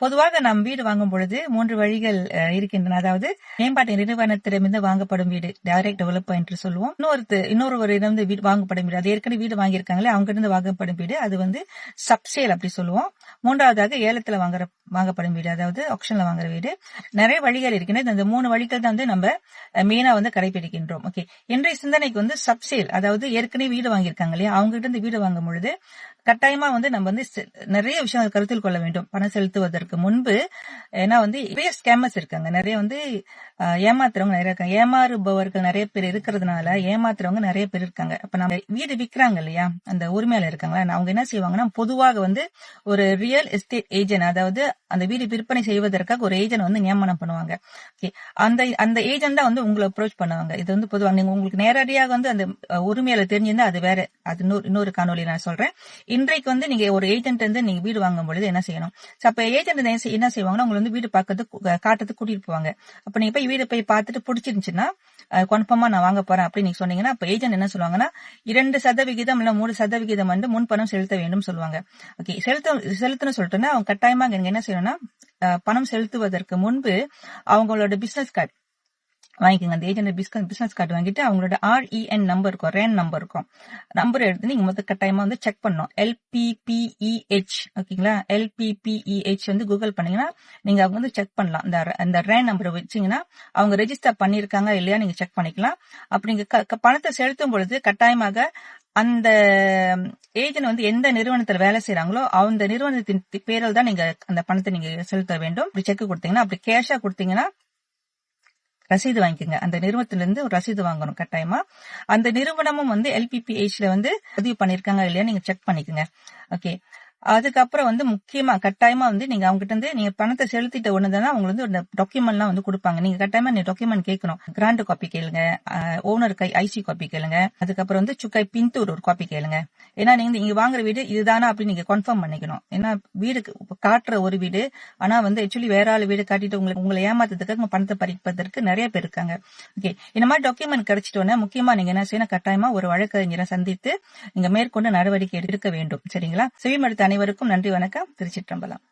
பொதுவாக நாம் வீடு வாங்கும் பொழுது மூன்று வழிகள் அஹ், இருக்கின்றன. அதாவது மேம்பாட்டு நிறுவனத்திடமிருந்து வாங்கப்படும் வீடு டைரக்ட் டெவலப்பர் என்று சொல்லுவோம். இன்னொரு இன்னொரு இருந்து வீடு வாங்கப்படும் வீடு. அது ஏற்கனவே வீடு வாங்கியிருக்காங்களே அவங்க இருந்து வாங்கப்படும் வீடு. அது வந்து சப்சேல் அப்படி சொல்லுவோம். மூன்றாவதாக ஏலத்துல வாங்குற வாங்கப்படும் வீடு. அதாவது ஆப்ஷன்ல வாங்குற வீடு. நிறைய வழிகள் இருக்கின்றன இந்த மூணு வழிகள் தான் வந்து நம்ம மெயினா வந்து கடைபிடிக்கின்றோம். ஓகே இன்றைய சிந்தனைக்கு வந்து சப்சேல் அதாவது ஏற்கனவே வீடு வாங்கியிருக்காங்க இல்லையா? அவங்க கிட்ட இருந்து வீடு வாங்கும் பொழுது கட்டாயமா வந்து நம்ம வந்து நிறைய விஷயங்கள் கருத்தில் கொள்ள வேண்டும். பணம் செலுத்துவதற்கு முன்பு ஏன்னா வந்து நிறைய ஸ்கேமர்ஸ் இருக்காங்க. நிறைய வந்து ஏமாத்துறவங்க நிறைய இருக்காங்க. ஏமாறுபவர்கள் நிறைய பேர் இருக்கிறதுனால ஏமாத்துறவங்க நிறைய பேர் இருக்காங்க. அப்ப நம்ம வீடு விக்கிறாங்க இல்லையா? அந்த உரிமையாளர் இருக்காங்களா? அவங்க என்ன செய்வாங்கன்னா பொதுவாக வந்து ஒரு ரியல் எஸ்டேட் ஏஜென்ட் அதாவது அந்த வீடு விற்பனை செய்வதற்காக ஒரு ஏஜென்ட் வந்து நியமனம் பண்ணுவாங்க. ஓகே அந்த அந்த ஏஜென்ட் தான் வந்து உங்களை அப்ரோச் பண்ணுவாங்க. இது வந்து பொதுவாக நீங்க உங்களுக்கு நேரடியாக வந்து அந்த உரிமையில தெரிஞ்சிருந்தா அது வேற அது இன்னொரு இன்னொரு காணொலி நான் சொல்றேன். இன்றைக்கு வந்து நீங்க ஒரு ஏஜென்ட் வந்து நீங்க வீடு வாங்கும் பொழுது என்ன செய்யணும்? அப்ப ஏஜென்ட் என்ன செய்வாங்கன்னா உங்களை வந்து வீடு பார்க்கறதுக்கு காட்டுறதுக்கு கூட்டிட்டு போவாங்க. அப்ப நீங்க போய் வீடு போய் பார்த்துட்டு பிடிச்சிருந்துச்சுன்னா கன்ஃபார்மா நான் வாங்க போறேன் அப்படின்னு நீங்க சொன்னீங்கன்னா அப்ப ஏஜென்ட் என்ன சொல்லுவாங்கன்னா இரண்டு சதவிகிதம் இல்ல மூணு சதவிகிதம் வந்து முன்பணம் செலுத்த வேண்டும் சொல்லுவாங்க. ஓகே செலுத்த செலுத்தணும் சொல்லிட்டுன்னா அவங்க கட்டாயமா நீங்க என்ன செய்யணும்னா பணம் செலுத்துவதற்கு முன்பு அவங்களோட பிசினஸ் கார்டு வாங்கிக்கோங்க. அந்த ஏஜென்ட் பிஸ்கஸ் பிசினஸ் கார்டு வாங்கிட்டு அவங்களோட ஆர்இஎன் நம்பர் இருக்கும். ரேன் நம்பர் இருக்கும். நம்பர் எடுத்து நீங்க மொத்த கட்டாயமா வந்து செக் பண்ணணும். எல்பிபிஇஹெச் ஓகேங்களா எல்பிபிஇஹெச் வந்து கூகுள் பண்ணீங்கன்னா நீங்க அவங்க வந்து செக் பண்ணலாம். இந்த அந்த ரேன் நம்பரை வச்சீங்கன்னா அவங்க ரெஜிஸ்டர் பண்ணிருக்காங்க இல்லையா நீங்க செக் பண்ணிக்கலாம். அப்படி நீங்க க- பணத்தை செலுத்தும் பொழுது கட்டாயமாக அந்த ஏஜென்ட் வந்து எந்த நிறுவனத்துல வேலை செய்யறாங்களோ அந்த நிறுவனத்தின் பேரில் தான் நீங்க அந்த பணத்தை நீங்க செலுத்த வேண்டும். அப்படி செக் கொடுத்தீங்கன்னா அப்படி கேஷா கொடுத்தீங்கன்னா ரசீது வாங்கிக்கோங்க. அந்த நிறுவனத்துல இருந்து ஒரு ரசீது வாங்கணும் கட்டாயமா. அந்த நிறுவனமும் வந்து எல்பிபிஹெச்ல வந்து பதிவு பண்ணிருக்காங்க இல்லையா? நீங்க செக் பண்ணிக்கோங்க. ஓகே அதுக்கப்புறம் வந்து முக்கியமா கட்டாயமா வந்து நீங்க அவங்க கிட்ட இருந்து நீங்க பணத்தை செலுத்திட்ட உடனே அவங்க வந்து ஒரு டாக்குமெண்ட்லாம் வந்து கொடுப்பாங்க. நீங்க கட்டாயமா நீ டாக்குமெண்ட் கேட்கணும் கிராண்ட் காப்பி கேளுங்க. ஓனர் கை ஐசி காப்பி கேளுங்க. அதுக்கப்புறம் வந்து சுக்காய் பின்தூர் ஒரு காப்பி கேளுங்க. ஏன்னா நீங்க இங்க வாங்குற வீடு இதுதானா அப்படின்னு நீங்க கன்ஃபார்ம் பண்ணிக்கணும். ஏன்னா வீடு காட்டுற ஒரு வீடு ஆனா வந்து ஆக்சுவலி வேற ஆள் வீடு காட்டிட்டு உங்களுக்கு உங்களை ஏமாத்துறதுக்கு உங்க பணத்தை பறிப்பதற்கு நிறைய பேர் இருக்காங்க. ஓகே இந்த மாதிரி டாக்குமெண்ட் கிடைச்சிட்டோன்னே முக்கியமா நீங்க என்ன செய்யணும்? கட்டாயமா ஒரு வழக்கறிஞரை சந்தித்து நீங்க மேற்கொண்டு நடவடிக்கை எடுக்க வேண்டும். சரிங்களா? செவிமடுத்த அனைவருக்கும் நன்றி வணக்கம். திருச்சிற்றம்பலம்.